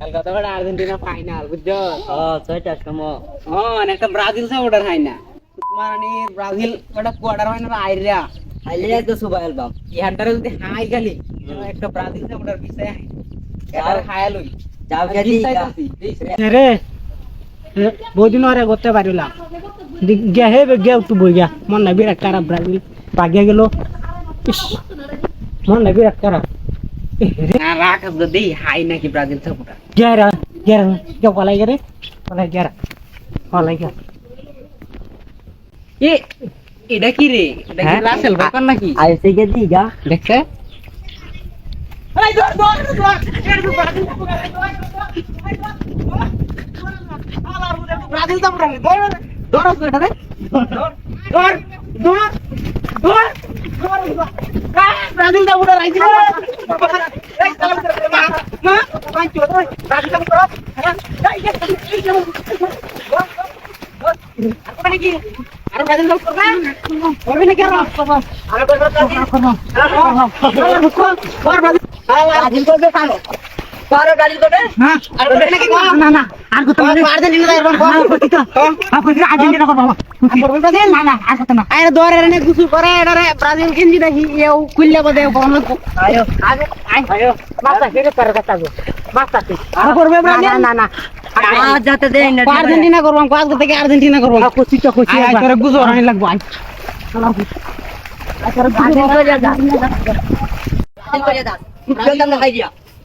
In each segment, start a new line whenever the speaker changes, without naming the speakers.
কালকে Argentina final বুঝছ?
ও ছয়টার সময়।
হ্যাঁ একটা ব্রাজিল সে অর্ডার হয় না। মানে ব্রাজিল ওটা কোয়ার্টার ফাইনাল আইরা
আইলে তো সুবা অ্যালবাম
ইহানটারে যদি হাই গালি একটা ব্রাজিল সে অর্ডার বিষয় হাই এটার হায়াল হই
যাও গেলি
রে? বহুদিন আরে করতে পারিলাম। গে হে গে একটু বই গিয়া। মন নাই বিরাট খারাপ ব্রাজিল বাগিয়া গেল। ইস মন নাই বিরাট খারাপ।
না রাখ যদি হাই নাকি ব্রাজিল সাপোর্টার।
গেরা গেরা গে পলাই গেরে পলাই গেরা পলাই গেরা
এ এটা কি রে? এটা কি
হ্যাঁ?
রাসেল ব্যাপার নাকি?
আইসে গে। দিগা
দেখছে ব্রাজিল সাপোর্টার ধর ধর ধর ধর ধর ধর ব্রাজিল মা পাঁচ ধর ব্রাজিল হ্যাঁ আর ব্রাজিল সাপোর্টার করবে নাকি আর আর ব্রাজিল করবে কালো কারও ব্রাজিল করবে
হ্যাঁ
আর নাকি
না না আর কত মানে
আর্জেন্টিনা যাইবা
হ্যাঁ কত তো আর আর্জেন্টিনা করব
করবে
না না আর কত না
আরে দরে রে গুসু করে এরে ব্রাজিল কিনজি দেখি এও কুইল্লা বদে কোন লোক
আয়ো
আগে
আয়ো মাস্টার কে করে কথা গো মাস্টার
আর করবে ব্রাজিল
না না
আজ যাতে দেই না
আর্জেন্টিনা করব আজ থেকে আর্জেন্টিনা করব
না খুশি তো
আয়, আয়, তোরে
গুজো রানি লাগবো আই
ব্রাজিল করে যা ব্রাজিল করে যা ব্রাজিল? না খাই দিয়া
ব্রাজিল করো সিনেমা গুসু
আর জীবনে একটা দিন না যা যা
আজ বাজে কইছ আর কত মানে মাস্টার মান গেছে আমার মাস্টার মান গেছে ঢাকি টাকা ছি এইবা আর কত লোক আছে
আর যদি না তবে ইনি মতো আছে যে কথা কথা না সেটা দিলে মেরা দাও উঠ আরে আমরা দেখি মাথা দিলাম দা
আয় ব্রাজিল কিনজি কুল কুল কুল কুল কিনজি কুল আতুলা দে
এটা নে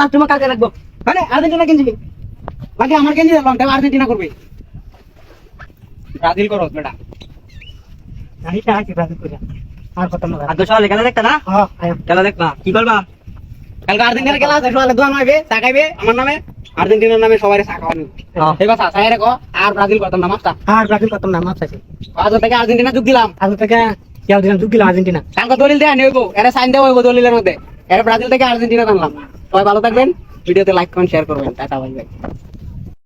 বাথরুমে
আর্জেন্টিনা কিনজি বাকি আমার কিনজি দিলাম তাই আর্জেন্টিনা করবে। ব্রাজিল করো বেটা।
ঢাকি টাকা কি বাজে কইরা আর কত লোক
আর তো খেলা দেখতা না?
হ্যাঁ
খেলা দেখবা। কি করবা?
কালকে আর্জেন্টিনার খেলা আছে সকালে দোয়ান হইবে আমার নামে। আর্জেন্টিনার নামে সবাই চাকাওয়ানি। এবার চাকাই রেখো আর ব্রাজিল করতাম না মাস্টার
আর ব্রাজিল কত না মাছ আছে
আজ থেকে আর্জেন্টিনা যোগ দিলাম।
আজ থেকে কেউ দিলাম আর্জেন্টিনা।
কালকে দলিল দেয়া নেব এটা সাইন দেওয়া হইব দলিলের মধ্যে। এটা ব্রাজিল থেকে আর্জেন্টিনা আনলাম সবাই ভালো থাকবেন, ভিডিওতে লাইক কমেন্ট শেয়ার করবেন। Tata bye by